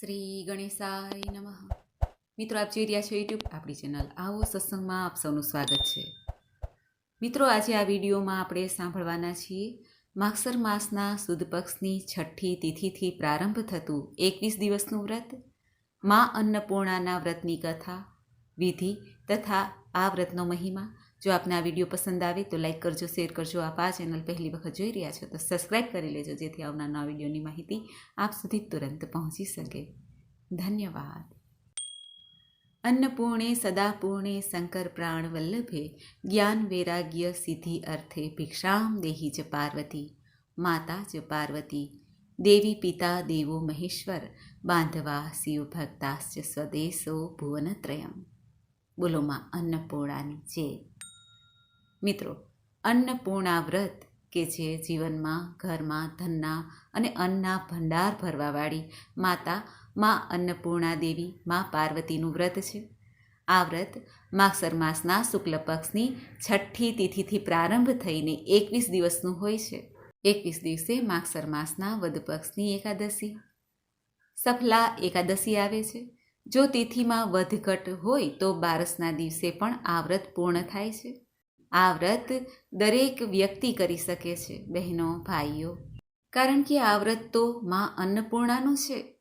શ્રી ગણેશાય નમઃ. મિત્રો, આપ જોઈ રહ્યા છો યુટ્યુબ આપણી ચેનલ આવો સત્સંગમાં આપ સૌનું સ્વાગત છે. મિત્રો, આજે આ વિડીયોમાં આપણે સાંભળવાના છીએ, માગસર માસના સુદ પક્ષની છઠ્ઠી તિથિથી પ્રારંભ થતું એકવીસ દિવસનું વ્રત, મા અન્નપૂર્ણાના વ્રતની કથા, વિધિ તથા આ વ્રતનો મહિમા જો આપને આ વીડિયો પસંદ આવે તો લાઈક કરજો, શેર કરજો. આપ આ ચેનલ પહેલી વખત જોઈ રહ્યા છો તો સબસ્ક્રાઈબ કરી લેજો, જેથી આવનાર નવા વિડીયોની માહિતી આપ સુધી તુરંત પહોંચી શકે. ધન્યવાદ. અન્નપૂર્ણે સદાપૂર્ણે શંકર પ્રાણ વલ્લભે જ્ઞાન વૈરાગ્ય સિદ્ધિ અર્થે ભિક્ષામ દેહી જ પાર્વતી, માતા જ પાર્વતી, દેવી પિતા દેવો મહેશ્વર, બાંધવા શિવ ભક્તાશ્ચ સ્વદેશો ભુવનત્રયમ. બોલોમાં અન્નપૂર્ણાની જય. મિત્રો અન્નપૂર્ણા વ્રત કે જે જીવનમાં ઘરમાં ધનના અને અન્નના ભંડાર ભરવાવાળી માતા મા અન્નપૂર્ણા દેવી, મા પાર્વતીનું વ્રત છે. આ વ્રત માગસર માસના શુક્લ પક્ષની છઠ્ઠી તિથિથી પ્રારંભ થઈને એકવીસ દિવસનું હોય છે. એકવીસ દિવસે માગસર માસના વદ પક્ષની એકાદશી. સફલા એકાદશી આવે છે. જો તિથિમાં વધઘટ હોય તો બારસના દિવસે પણ આ વ્રત પૂર્ણ થાય છે. આ વ્રત દરેક વ્યક્તિ કરી શકે છે, બહેનો, ભાઈઓ. કારણ કે આ વ્રત તો માં અન્નપૂર્ણાનું છે.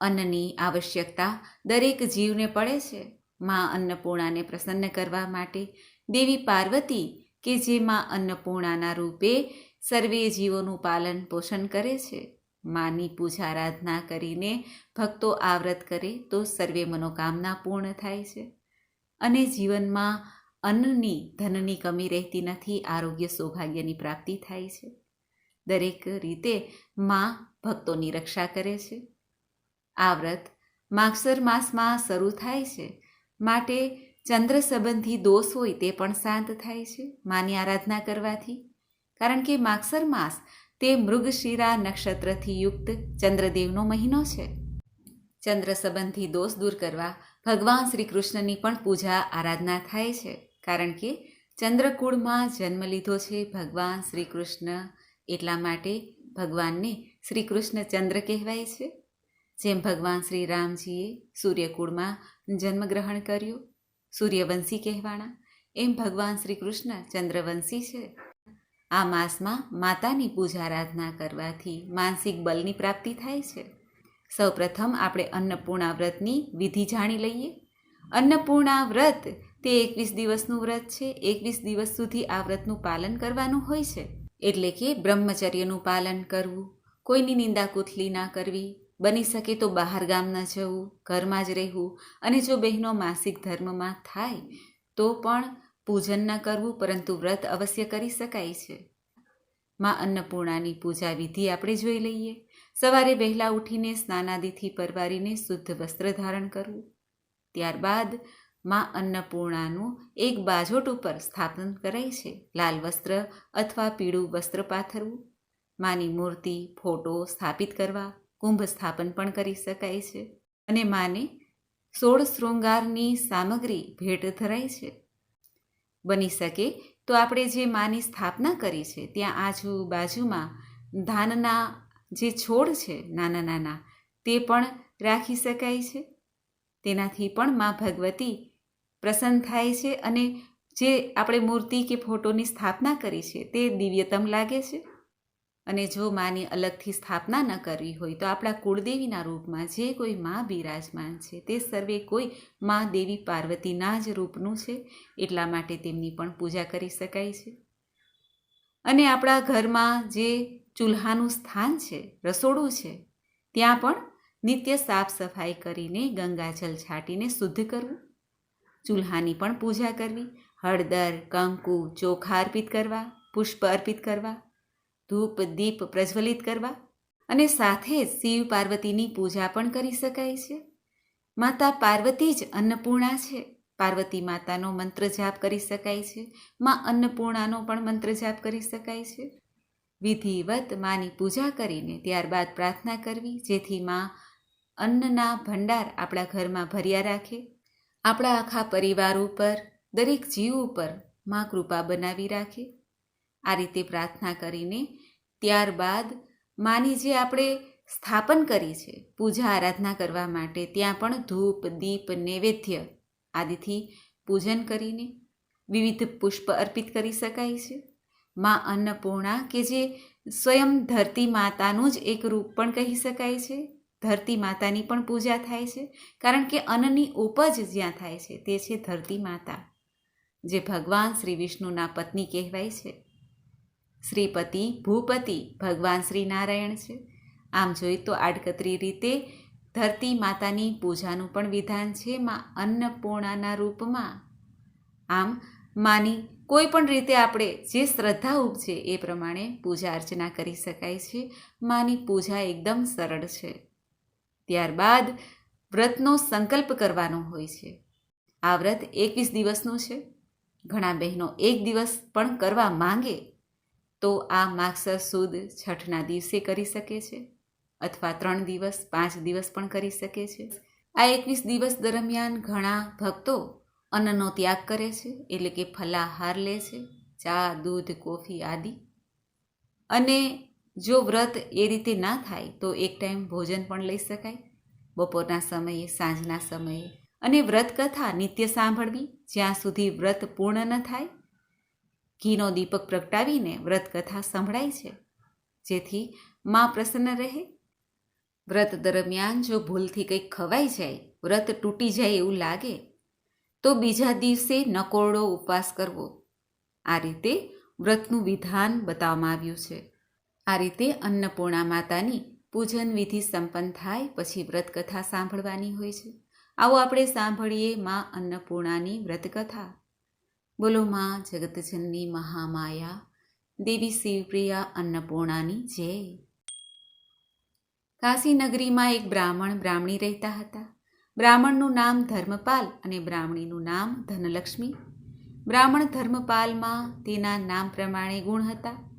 અન્નની આવશ્યકતા દરેક જીવને પડે છે. માં અન્નપૂર્ણાને પ્રસન્ન કરવા માટે દેવી પાર્વતી કે જે માં અન્નપૂર્ણાના રૂપે સર્વે જીવોનું પાલન પોષણ કરે છે. માની પૂજા આરાધના કરીને ભક્તો આ વ્રત કરે તો સર્વે મનોકામના પૂર્ણ થાય છે. અને જીવનમાં અન્નની ધનની કમી રહેતી નથી, આરોગ્ય સૌભાગ્યની પ્રાપ્તિ થાય છે. દરેક રીતે માં ભક્તોની રક્ષા કરે છે. આ વ્રત માગસર માસમાં શરૂ થાય છે. માટે ચંદ્ર સંબંધી દોષ હોય તે પણ શાંત થાય છે, માની આરાધના કરવાથી. કારણ કે માગસર માસ તે મૃગશિરા નક્ષત્રથી યુક્ત ચંદ્રદેવનો મહિનો છે. ચંદ્ર સંબંધી દોષ દૂર કરવા ભગવાન શ્રી કૃષ્ણની પણ પૂજા આરાધના થાય છે. કારણ કે ચંદ્રકુળમાં જન્મ લીધો છે ભગવાન શ્રી કૃષ્ણ એટલા માટે ભગવાનને શ્રી કૃષ્ણ ચંદ્ર કહેવાય છે. જેમ ભગવાન શ્રી રામજીએ સૂર્યકુળમાં જન્મગ્રહણ કર્યું, સૂર્યવંશી કહેવાણા, એમ ભગવાન શ્રી કૃષ્ણ ચંદ્રવંશી છે. આ માસમાં માતાની પૂજા આરાધના કરવાથી માનસિક બલની પ્રાપ્તિ થાય છે. સૌપ્રથમ આપણે અન્નપૂર્ણા વ્રતની વિધિ જાણી લઈએ. અન્નપૂર્ણા વ્રત તે એકવીસ દિવસનું વ્રત છે. એકવીસ દિવસ સુધી આ વ્રતનું પાલન કરવાનું હોય છે. એટલે કે બ્રહ્મચર્યનું પાલન કરવું, કોઈની નિંદા કુથલી ના કરવી, બની શકે તો બહાર ગામ ન જવું, ઘરમાં જ રહેવું અને જો બહેનો માસિક ધર્મમાં થાય તો પણ પૂજન ન કરવું, પરંતુ વ્રત અવશ્ય કરી શકાય છે. માં અન્નપૂર્ણાની પૂજા વિધિ આપણે જોઈ લઈએ. સવારે વહેલા ઉઠીને સ્નાનાદિથી પરવારીને શુદ્ધ વસ્ત્ર ધારણ કરવું. ત્યારબાદ માં અન્નપૂર્ણાનું એક બાજોટ ઉપર સ્થાપન કરાય છે. લાલ વસ્ત્ર અથવા પીળું વસ્ત્ર પાથરવું. માની મૂર્તિ, ફોટો સ્થાપિત કરવા, કુંભ સ્થાપન પણ કરી શકાય છે. અને માને સોળ શૃંગારની સામગ્રી ભેટ ધરાય છે. બની શકે તો આપણે જે માની સ્થાપના કરી છે ત્યાં આજુબાજુમાં ધાનના જે છોડ છે નાના નાના તે પણ રાખી શકાય છે. તેનાથી પણ મા ભગવતી પ્રસન્ન થાય છે અને જે આપણે મૂર્તિ કે ફોટોની સ્થાપના કરી છે તે દિવ્યતમ લાગે છે. અને જો માની અલગથી સ્થાપના ન કરવી હોય તો આપણા કુળદેવીના રૂપમાં જે કોઈ મા બિરાજમાન છે તે સર્વે કોઈ મા દેવી પાર્વતીના જ રૂપનું છે. એટલા માટે તેમની પણ પૂજા કરી શકાય છે. અને આપણા ઘરમાં જે ચૂલ્હાનું સ્થાન છે, રસોડું છે, ત્યાં પણ નિત્ય સાફ સફાઈ કરીને ગંગાજલ છાંટીને શુદ્ધ કરવું. ચૂલ્હાની પણ પૂજા કરવી, હળદર, કંકુ, ચોખા અર્પિત કરવા, પુષ્પ અર્પિત કરવા, ધૂપ, દીપ પ્રજ્વલિત કરવા અને સાથે જ શિવ પાર્વતીની પૂજા પણ કરી શકાય છે. માતા પાર્વતી જ અન્નપૂર્ણા છે. પાર્વતી માતાનો મંત્ર જાપ કરી શકાય છે. માં અન્નપૂર્ણાનો પણ મંત્ર જાપ કરી શકાય છે. વિધિવત માની પૂજા કરીને ત્યારબાદ પ્રાર્થના કરવી, જેથી માં અન્નના ભંડાર આપણા ઘરમાં ભર્યા રાખે. આપણા આખા પરિવાર ઉપર, દરેક જીવ ઉપર મા કૃપા બનાવી રાખે. આ રીતે પ્રાર્થના કરીને ત્યારબાદ માની જે આપણે સ્થાપન કરી છે, પૂજા આરાધના કરવા માટે ત્યાં પણ ધૂપ, દીપ, નૈવેદ્ય આદિથી પૂજન કરીને વિવિધ પુષ્પ અર્પિત કરી શકાય છે. મા અન્નપૂર્ણા કે જે સ્વયં ધરતી માતાનું જ એક રૂપ પણ કહી શકાય છે. ધરતી માતાની પણ પૂજા થાય છે, કારણ કે અન્નની ઉપજ જ્યાં થાય છે, તે છે ધરતી માતા, જે ભગવાન શ્રી વિષ્ણુના પત્ની કહેવાય છે. શ્રીપતિ ભૂપતિ ભગવાન શ્રી નારાયણ છે. આમ જોઈએ તો આડકતરી રીતે ધરતી માતાની પૂજાનું પણ વિધાન છે માં અન્નપૂર્ણાના રૂપમાં. આમ માની કોઈ પણ રીતે આપણે જે શ્રદ્ધા ઉપજે એ પ્રમાણે પૂજા અર્ચના કરી શકાય છે. માની પૂજા એકદમ સરળ છે. ત્યારબાદ વ્રતનો સંકલ્પ કરવાનો હોય છે. આ વ્રત એકવીસ દિવસનું છે. ઘણા બહેનો એક દિવસ પણ કરવા માંગે તો આ માગસર સુદ છઠના દિવસે કરી શકે છે અથવા ત્રણ દિવસ, પાંચ દિવસ પણ કરી શકે છે. આ એકવીસ દિવસ દરમિયાન ઘણા ભક્તો અન્નનો ત્યાગ કરે છે એટલે કે ફલાહાર લે છે, ચા, દૂધ, કોફી આદિ. અને જો વ્રત એ રીતે ના થાય, તો એક ટાઈમ ભોજન પણ લઈ શકાય. બપોરના સમયે, સાંજના સમયે. અને વ્રત કથા નિત્ય સાંભળવી, જ્યાં સુધી વ્રત પૂર્ણ ન થાય. ઘીનો દીપક પ્રગટાવીને વ્રત કથા સંભળાય છે. જેથી માં પ્રસન્ન રહે. વ્રત દરમિયાન જો ભૂલથી કંઈક ખવાઈ જાય, વ્રત તૂટી જાય એવું લાગે, તો બીજા દિવસે નકોરડો ઉપવાસ કરવો. આ રીતે વ્રતનું વિધાન બતાવવામાં આવ્યું છે. આ રીતે અન્નપૂર્ણા માતાની પૂજન વિધિ સંપન્ન થાય, પછી વ્રતકથા સાંભળવાની હોય છે. આવો આપણે સાંભળીએ મા અન્નપૂર્ણાની વ્રતકથા. બોલો મા જગતજનની મહામાયા, દેવી શિવપ્રિયા અન્નપૂર્ણાની જય. કાશી નગરીમાં એક બ્રાહ્મણ બ્રાહ્મણી રહેતા હતા. બ્રાહ્મણનું નામ ધર્મપાલ અને બ્રાહ્મણીનું નામ ધનલક્ષ્મી. બ્રાહ્મણ ધર્મપાલમાં તેના નામ પ્રમાણે ગુણ હતા.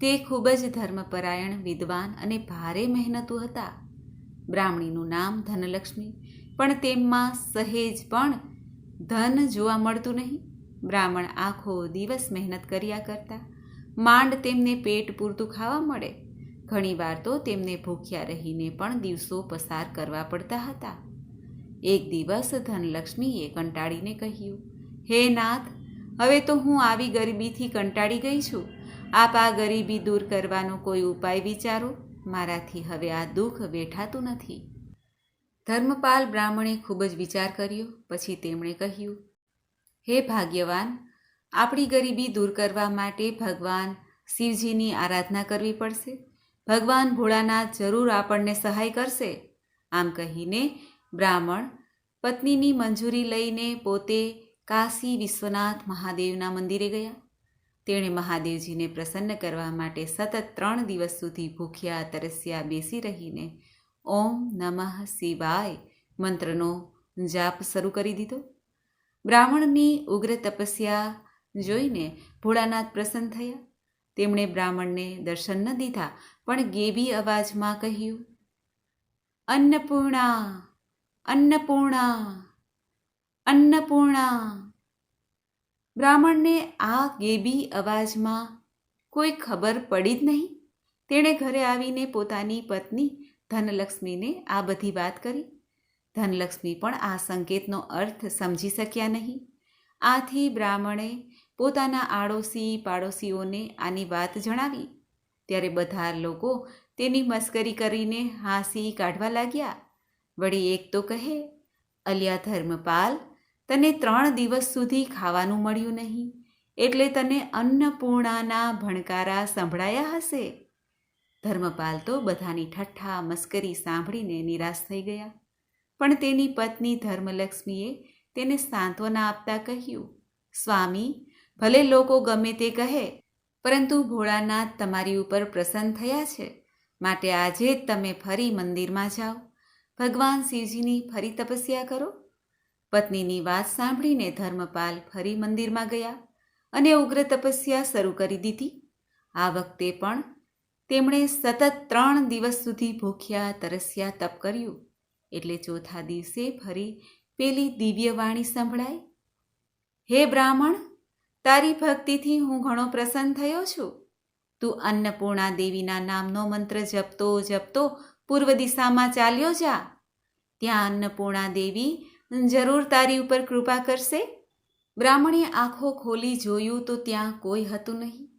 તે ખૂબ જ ધર્મપરાયણ, વિદ્વાન અને ભારે મહેનતુ હતા. બ્રાહ્મણીનું નામ ધનલક્ષ્મી, પણ તેમમાં સહેજ પણ ધન જોવા મળતું નહીં. બ્રાહ્મણ આખો દિવસ મહેનત કર્યા કરતા માંડ તેમને પેટ પૂરતું ખાવા મળે. ઘણીવાર તો તેમને ભૂખ્યા રહીને પણ દિવસો પસાર કરવા પડતા હતા. એક દિવસ ધનલક્ષ્મીએ કંટાળીને કહ્યું, હે નાથ, હવે તો હું આવી ગરીબીથી કંટાળી ગઈ છું. આપ આ ગરીબી દૂર કરવાનો કોઈ ઉપાય વિચારો? મારાથી હવે આ દુઃખ વેઠાતું નથી. ધર્મપાલ બ્રાહ્મણે ખૂબ જ વિચાર કર્યો. પછી તેમણે કહ્યું, હે ભાગ્યવાન, આપણી ગરીબી દૂર કરવા માટે ભગવાન શિવજીની આરાધના કરવી પડશે. ભગવાન ભોળાનાથ જરૂર આપણને સહાય કરશે. આમ કહીને બ્રાહ્મણ પત્નીની મંજૂરી લઈને પોતે કાશી વિશ્વનાથ મહાદેવના મંદિરે ગયા. તેણે મહાદેવજીને પ્રસન્ન કરવા માટે સતત ત્રણ દિવસ સુધી ભૂખ્યા, તરસ્યા, બેસી રહીને ઓમ નમઃ શિવાય મંત્રનો જાપ શરૂ કરી દીધો. બ્રાહ્મણની ઉગ્ર તપસ્યા જોઈને ભોળાનાથ પ્રસન્ન થયા. તેમણે બ્રાહ્મણને દર્શન ન દીધા, પણ ગેબી અવાજમાં કહ્યું, અન્નપૂર્ણા અન્નપૂર્ણા અન્નપૂર્ણા બ્રાહ્મણને આ ગેબી અવાજમાં કોઈ ખબર પડી જ નહીં. તેણે ઘરે આવીને પોતાની પત્ની ધનલક્ષ્મીને આ બધી વાત કરી. ધનલક્ષ્મી પણ આ સંકેતનો અર્થ સમજી શક્યા નહીં. આથી બ્રાહ્મણે પોતાના આડોશી પાડોશીઓને આની વાત જણાવી. ત્યારે બધા લોકો તેની મસ્કરી કરીને હાંસી કાઢવા લાગ્યા. વળી એક તો કહે, અલ્યા ધર્મપાલ તને ત્રણ દિવસ સુધી ખાવાનું મળ્યું નહીં. એટલે તને અન્નપૂર્ણાના ભણકારા સંભળાયા હશે? ધર્મપાલ તો બધાની ઠઠ્ઠા મસ્કરી સાંભળીને નિરાશ થઈ ગયા. પણ તેની પત્ની ધર્મલક્ષ્મીએ તેને સાંત્વના આપતા કહ્યું, સ્વામી, ભલે લોકો ગમે તે કહે, પરંતુ ભોળાનાથ તમારી ઉપર પ્રસન્ન થયા છે. માટે આજે જ તમે ફરી મંદિરમાં જાઓ. ભગવાન શિવજીની ફરી તપસ્યા કરો. પત્નીની વાત સાંભળીને ધર્મપાલ ફરી મંદિરમાં ગયા અને ઉગ્ર તપસ્યા શરૂ કરી દીધી. આ વખતે પણ તેમણે સતત ત્રણ દિવસ સુધી ભૂખ્યા, તરસ્યા, તપ કર્યું. એટલે ચોથા દિવસે ફરી પેલી દિવ્ય વાણી સંભળાય. હે બ્રાહ્મણ, તારી ભક્તિથી હું ઘણો પ્રસન્ન થયો છું. તું અન્નપૂર્ણા દેવીના નામનો મંત્ર જપતો જપતો પૂર્વ દિશામાં ચાલ્યો જા. ત્યાં અન્નપૂર્ણા દેવી જરૂર તારી ઉપર કૃપા કરશે? બ્રાહ્મણે આંખો ખોલી જોયું તો ત્યાં કોઈ હતું નહીં.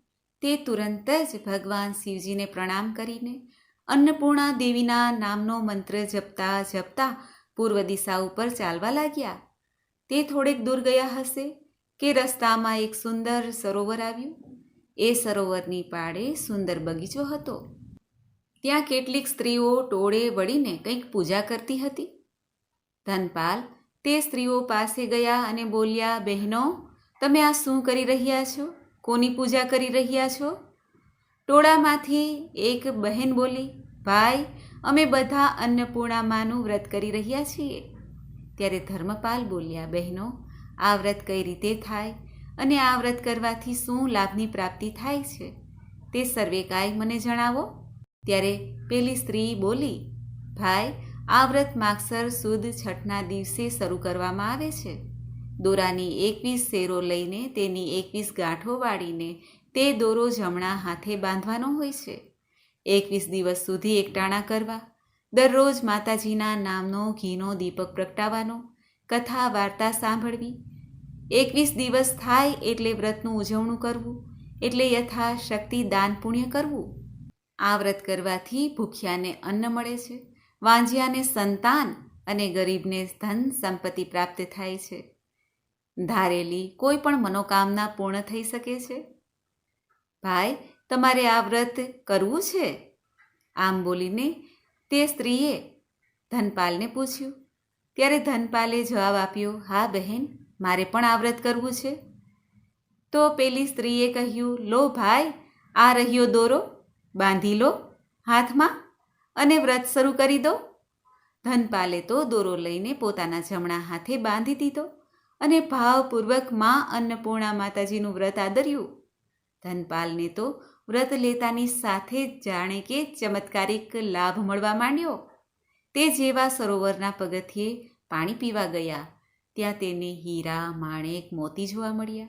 તે તુરંત જ ભગવાન શિવજીને પ્રણામ કરીને અન્નપૂર્ણા દેવીના નામનો મંત્ર જપતા જપતા પૂર્વ દિશા ઉપર ચાલવા લાગ્યા. તે થોડેક દૂર ગયા હશે કે રસ્તામાં એક સુંદર સરોવર આવ્યું. એ સરોવરની પાળે સુંદર બગીચો હતો. ત્યાં કેટલીક સ્ત્રીઓ ટોળે વળીને કંઈક પૂજા કરતી હતી. ધનપાલ તે સ્ત્રીઓ પાસે ગયા અને બોલ્યા, બહેનો, તમે આ શું કરી રહ્યા છો? કોની પૂજા કરી રહ્યા છો? ટોળામાંથી એક બહેન બોલી, ભાઈ, અમે બધા અન્નપૂર્ણામાનું વ્રત કરી રહ્યા છીએ. ત્યારે ધર્મપાલ બોલ્યા, બહેનો, આ વ્રત કઈ રીતે થાય અને આ વ્રત કરવાથી શું લાભની પ્રાપ્તિ થાય છે? તે સર્વે કાંઈ મને જણાવો. ત્યારે પેલી સ્ત્રી બોલી, ભાઈ આ વ્રત માગસર સુદ છઠના દિવસે શરૂ કરવામાં આવે છે. દોરાની એકવીસ શેરો લઈને તેની એકવીસ ગાંઠો વાળીને તે દોરો જમણા હાથે બાંધવાનો હોય છે. એકવીસ દિવસ સુધી એકટાણા કરવા, દરરોજ માતાજીના નામનો ઘીનો દીપક પ્રગટાવવાનો, કથા વાર્તા સાંભળવી. એકવીસ દિવસ થાય એટલે વ્રતનું ઉજવણું કરવું, એટલે યથાશક્તિ દાન પુણ્ય કરવું. આ વ્રત કરવાથી ભૂખ્યાને અન્ન મળે છે. વાંજિયાને સંતાન અને ગરીબને ધન સંપત્તિ પ્રાપ્ત થાય છે. ધારેલી કોઈ પણ મનોકામના પૂર્ણ થઈ શકે છે? ભાઈ, તમારે આ વ્રત કરવું છે? આમ બોલીને તે સ્ત્રીએ ધનપાલને પૂછ્યું. ત્યારે ધનપાલે જવાબ આપ્યો, હા, બહેન, મારે પણ આ વ્રત કરવું છે. તો પેલી સ્ત્રીએ કહ્યું, લો ભાઈ, આ રહ્યો દોરો, બાંધી લો હાથમાં. અને વ્રત શરૂ કરી દો. ધનપાલે તો દોરો લઈને પોતાના જમણા હાથે બાંધી દીધો અને ભાવપૂર્વક મા અન્નપૂર્ણા માતાજીનું વ્રત આદર્યું. ધનપાલને તો વ્રત લેતાની સાથે જ જાણે કે ચમત્કારિક લાભ મળવા માંડ્યો. તે જેવા સરોવરના પગથિયે પાણી પીવા ગયા. ત્યાં તેને હીરા, માણેક, મોતી જોવા મળ્યા.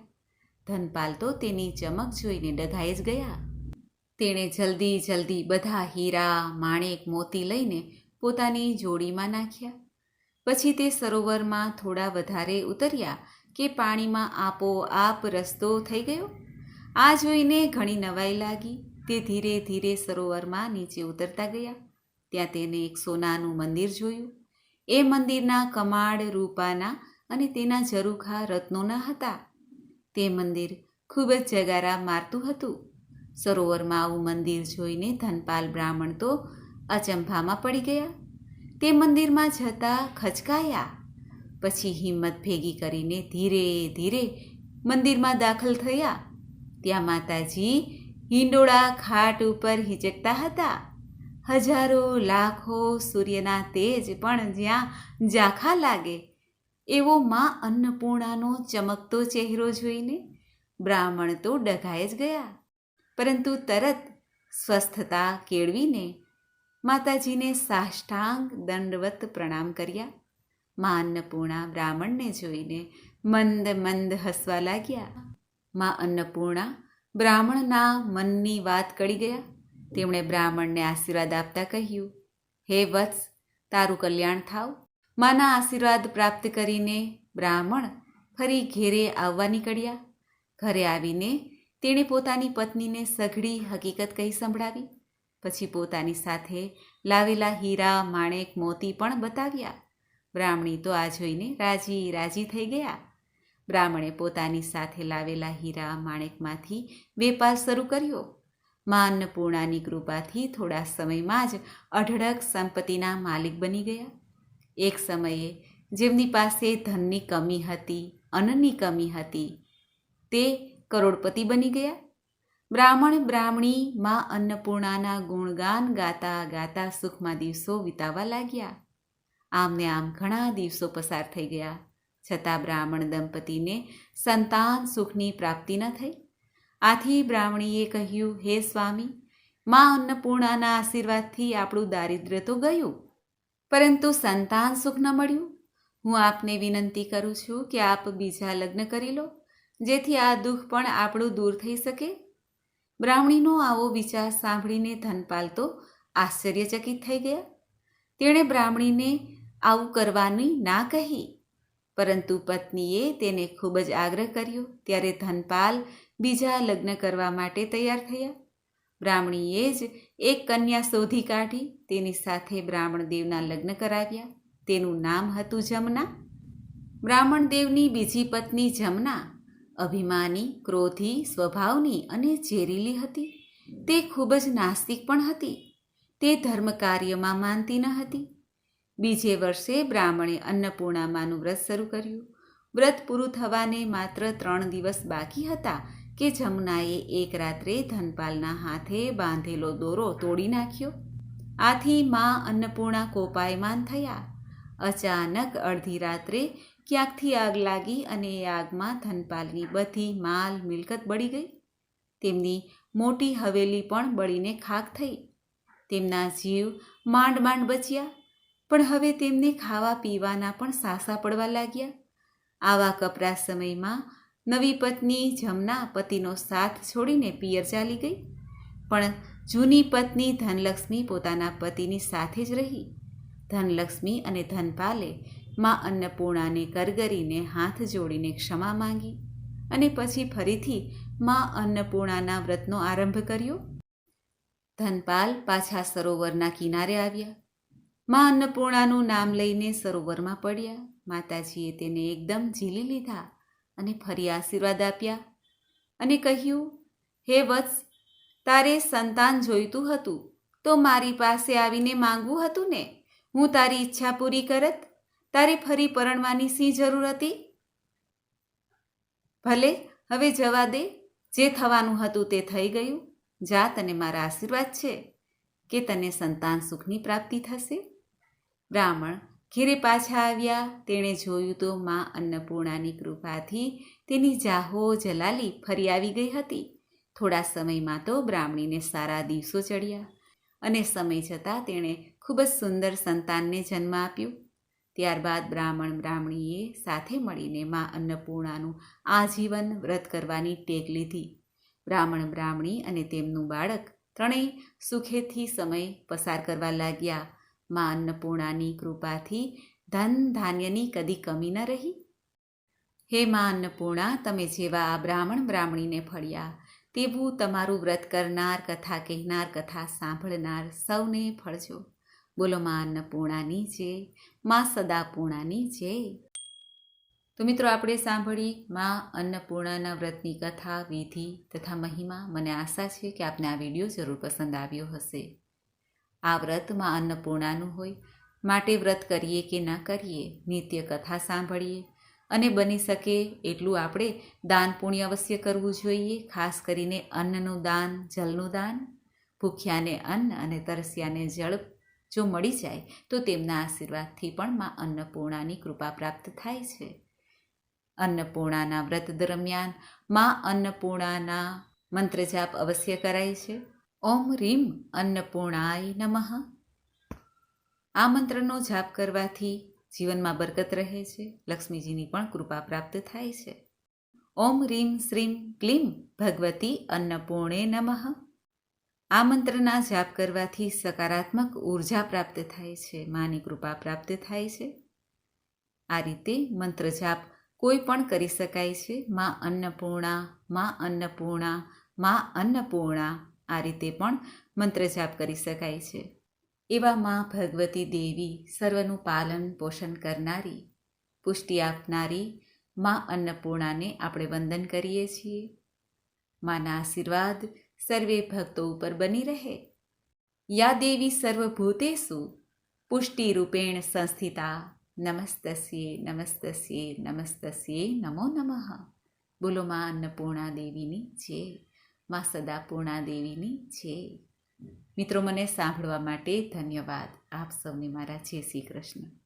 ધનપાલ તો તેની ચમક જોઈને ડઘાઈ જ ગયા. તેણે જલ્દી જલ્દી બધા હીરા, માણેક, મોતી લઈને પોતાની જોડીમાં નાખ્યા. પછી તે સરોવરમાં થોડા વધારે ઉતર્યા કે પાણીમાં આપોઆપ રસ્તો થઈ ગયો. આ જોઈને ઘણી નવાઈ લાગી. તે ધીરે ધીરે સરોવરમાં નીચે ઉતરતા ગયા. ત્યાં તેને એક સોનાનું મંદિર જોયું. એ મંદિરના કમાડ રૂપાના અને તેના ઝરૂખા રત્નોના હતા. તે મંદિર ખૂબ જ જગારા મારતું હતું. સરોવરમાં આવું મંદિર જોઈને ધનપાલ બ્રાહ્મણ તો અચંભામાં પડી ગયા. તે મંદિરમાં જતા ખચકાયા. પછી હિંમત ભેગી કરીને ધીરે ધીરે મંદિરમાં દાખલ થયા. ત્યાં માતાજી હિંડોળા ખાટ ઉપર હિચકતા હતા. હજારો, લાખો સૂર્યના તેજ પણ જ્યાં ઝાંખા લાગે, એવો મા અન્નપૂર્ણાનો ચમકતો ચહેરો જોઈને બ્રાહ્મણ તો ડઘાઈ જ ગયા. પરંતુ તરત સ્વસ્થતા કેળવીને માતાજીને સાષ્ટાંગ દંડવત પ્રણામ કર્યા. મા અન્નપૂર્ણા બ્રાહ્મણને જોઈને મંદ મંદ હસવા લાગ્યા. મા અન્નપૂર્ણા બ્રાહ્મણના મનની વાત કરી ગયા. તેમણે બ્રાહ્મણને આશીર્વાદ આપતા કહ્યું, હે વત્સ, તારું કલ્યાણ થાવ. માના આશીર્વાદ પ્રાપ્ત કરીને બ્રાહ્મણ ફરી ઘેરે આવવા નીકળ્યા. ઘરે આવીને તેણે પોતાની પત્નીને સઘળી હકીકત કહી સંભળાવી. પછી પોતાની સાથે લાવેલા હીરા, માણેક, મોતી પણ બતાવ્યા. બ્રાહ્મણી તો આ જોઈને રાજી રાજી થઈ ગયા. બ્રાહ્મણે પોતાની સાથે લાવેલા હીરા, માણેકમાંથી વેપાર શરૂ કર્યો. મા અન્નપૂર્ણાની કૃપાથી થોડા સમયમાં જ અઢળક સંપત્તિના માલિક બની ગયા. એક સમયે જેમની પાસે ધનની કમી હતી, અન્નની કમી હતી, તે કરોડપતિ બની ગયા. બ્રાહ્મણ, બ્રાહ્મણી મા અન્નપૂર્ણાના ગુણગાન ગાતા ગાતા સુખમાં દિવસો વિતાવા લાગ્યા. આમને આમ ઘણા દિવસો પસાર થઈ ગયા. છતાં બ્રાહ્મણ દંપતીને સંતાન સુખની પ્રાપ્તિ ન થઈ. આથી બ્રાહ્મણીએ કહ્યું, હે સ્વામી, મા અન્નપૂર્ણાના આશીર્વાદથી આપણું દારિદ્ર્ય તો ગયું, પરંતુ સંતાન સુખ ન મળ્યું. હું આપને વિનંતી કરું છું કે આપ બીજા લગ્ન કરી લો. જેથી આ દુઃખ પણ આપણું દૂર થઈ શકે? બ્રાહ્મણીનો આવો વિચાર સાંભળીને ધનપાલ તો આશ્ચર્યચકિત થઈ ગયા. તેણે બ્રાહ્મણીને આવું કરવાની ના કહી, પરંતુ પત્નીએ તેને ખૂબ જ આગ્રહ કર્યો. ત્યારે ધનપાલ બીજા લગ્ન કરવા માટે તૈયાર થયા. બ્રાહ્મણીએ જ એક કન્યા શોધી કાઢી, તેની સાથે બ્રાહ્મણ દેવના લગ્ન કરાવ્યા. તેનું નામ હતું જમના. બ્રાહ્મણ દેવની બીજી પત્ની જમના. અભિમાની, ક્રોધી, સ્વભાવની અને ઝેરીલી હતી. તે ખૂબ જ નાસ્તિક પણ હતી. તે ધર્મ કાર્યમાં માનતી ન હતી. બીજે વર્ષે બ્રાહ્મણે અન્નપૂર્ણામાનું વ્રત શરૂ કર્યું. વ્રત પૂરું થવાને માત્ર ત્રણ દિવસ બાકી હતા કે જમુનાએ એક રાત્રે ધનપાલના હાથે બાંધેલો દોરો તોડી નાખ્યો. આથી મા અન્નપૂર્ણા કોપાયમાન થયા. અચાનક અડધી રાત્રે ક્યાંકથી આગ લાગી અને એ આગમાં ધનપાલની બધી માલ મિલકત બળી ગઈ. તેમની મોટી હવેલી પણ બળીને ખાક થઈ. તેમના જીવ માંડ માંડ બચ્યા, પણ હવે તેમને ખાવા પીવાના પણ સાસા પડવા લાગ્યા. આવા કપરા સમયમાં નવી પત્ની જમના પતિનો સાથ છોડીને પિયર ચાલી ગઈ, પણ જૂની પત્ની ધનલક્ષ્મી પોતાના પતિની સાથે જ રહી. ધનલક્ષ્મી અને ધનપાલે માં અન્નપૂર્ણાને કરગરીને હાથ જોડીને ક્ષમા માંગી અને પછી ફરીથી માં અન્નપૂર્ણાના વ્રતનો આરંભ કર્યો. ધનપાલ પાછા સરોવરના કિનારે આવ્યા. માં અન્નપૂર્ણાનું નામ લઈને સરોવરમાં પડ્યા. માતાજીએ તેને એકદમ ઝીલી લીધા અને ફરી આશીર્વાદ આપ્યા અને કહ્યું, હે વત્સ, તારે સંતાન જોઈતું હતું તો મારી પાસે આવીને માંગવું હતું ને? હું તારી ઈચ્છા પૂરી કરત તારે ફરી પરણવાની શી જરૂર હતી? ભલે, હવે જવા દે. જે થવાનું હતું તે થઈ ગયું. જા, તને મારા આશીર્વાદ છે કે તને સંતાન સુખની પ્રાપ્તિ થશે. બ્રાહ્મણ, ઘેરે પાછા આવ્યા. તેણે જોયું તો મા અન્નપૂર્ણાની કૃપાથી તેની જાહો જલાલી ફરી આવી ગઈ હતી. થોડા સમયમાં તો બ્રાહ્મણીને સારા દિવસો ચડ્યા અને સમય જતાં તેણે ખૂબ જ સુંદર સંતાનને જન્મ આપ્યો. ત્યારબાદ બ્રાહ્મણ બ્રાહ્મણીએ સાથે મળીને મા અન્નપૂર્ણાનું આજીવન વ્રત કરવાની ટેક લીધી. બ્રાહ્મણ બ્રાહ્મણી અને તેમનું બાળક ત્રણેય સુખેથી સમય પસાર કરવા લાગ્યા. મા અન્નપૂર્ણાની કૃપાથી ધન ધાન્યની કદી કમી ન રહી. હે મા અન્નપૂર્ણા, તમે જેવા આ બ્રાહ્મણ બ્રાહ્મણીને ફળ્યા, તેવું તમારું વ્રત કરનાર, કથા કહેનાર, કથા સાંભળનાર સૌને ફળજો. બોલો મા અન્નપૂર્ણાની જય, મા સદાપૂર્ણાની જય. તો મિત્રો આપણે સાંભળી માં અન્નપૂર્ણાના વ્રતની કથા, વિધિ તથા મહિમા. મને આશા છે કે આપને આ વીડિયો જરૂર પસંદ આવ્યો હશે. આ વ્રત મા અન્નપૂર્ણાનું હોય, માટે વ્રત કરીએ કે ન કરીએ, નિત્ય કથા સાંભળીએ. અને બની શકે એટલું આપણે દાન પુણ્ય અવશ્ય કરવું જોઈએ, ખાસ કરીને અન્નનું દાન, જલનું દાન. ભૂખ્યાને અન્ન અને તરસ્યાને જળ જો મળી જાય, તો તેમના આશીર્વાદથી પણ માં અન્નપૂર્ણાની કૃપા પ્રાપ્ત થાય છે. અન્નપૂર્ણાના વ્રત દરમિયાનમાં અન્નપૂર્ણાના મંત્ર જાપ અવશ્ય કરાય છે. ઓમ રીમ અન્નપૂર્ણાય નમઃ. આ મંત્રનો જાપ કરવાથી જીવનમાં બરકત રહે છે. લક્ષ્મીજીની પણ કૃપા પ્રાપ્ત થાય છે. ઓમ રીમ શ્રીમ ક્લીમ ભગવતી અન્નપૂર્ણે નમઃ. આ મંત્રના જાપ કરવાથી સકારાત્મક ઊર્જા પ્રાપ્ત થાય છે, માની કૃપા પ્રાપ્ત થાય છે. આ રીતે મંત્ર જાપ કોઈ પણ કરી શકાય છે, માં અન્નપૂર્ણા, મા અન્નપૂર્ણા, માં અન્નપૂર્ણા, આ રીતે પણ મંત્ર જાપ કરી શકાય છે. એવા માં ભગવતી દેવી સર્વનું પાલન પોષણ કરનારી, પુષ્ટિ આપનારી માં અન્નપૂર્ણાને આપણે વંદન કરીએ છીએ. માના આશીર્વાદ સર્વે ભક્તો ઉપર બની રહે. યા દેવી સર્વભૂતેષુ, પુષ્ટિરૂપેણ સંસ્થિતા, નમસ્તસ્યે નમસ્તસ્યે નમસ્તસ્યે નમો નમઃ. બોલો માં અન્નપૂર્ણા દેવીની છે માં સદાપૂર્ણા દેવીની છે મિત્રો, મને સાંભળવા માટે ધન્યવાદ. આપ સૌને મારા જય શ્રી કૃષ્ણ.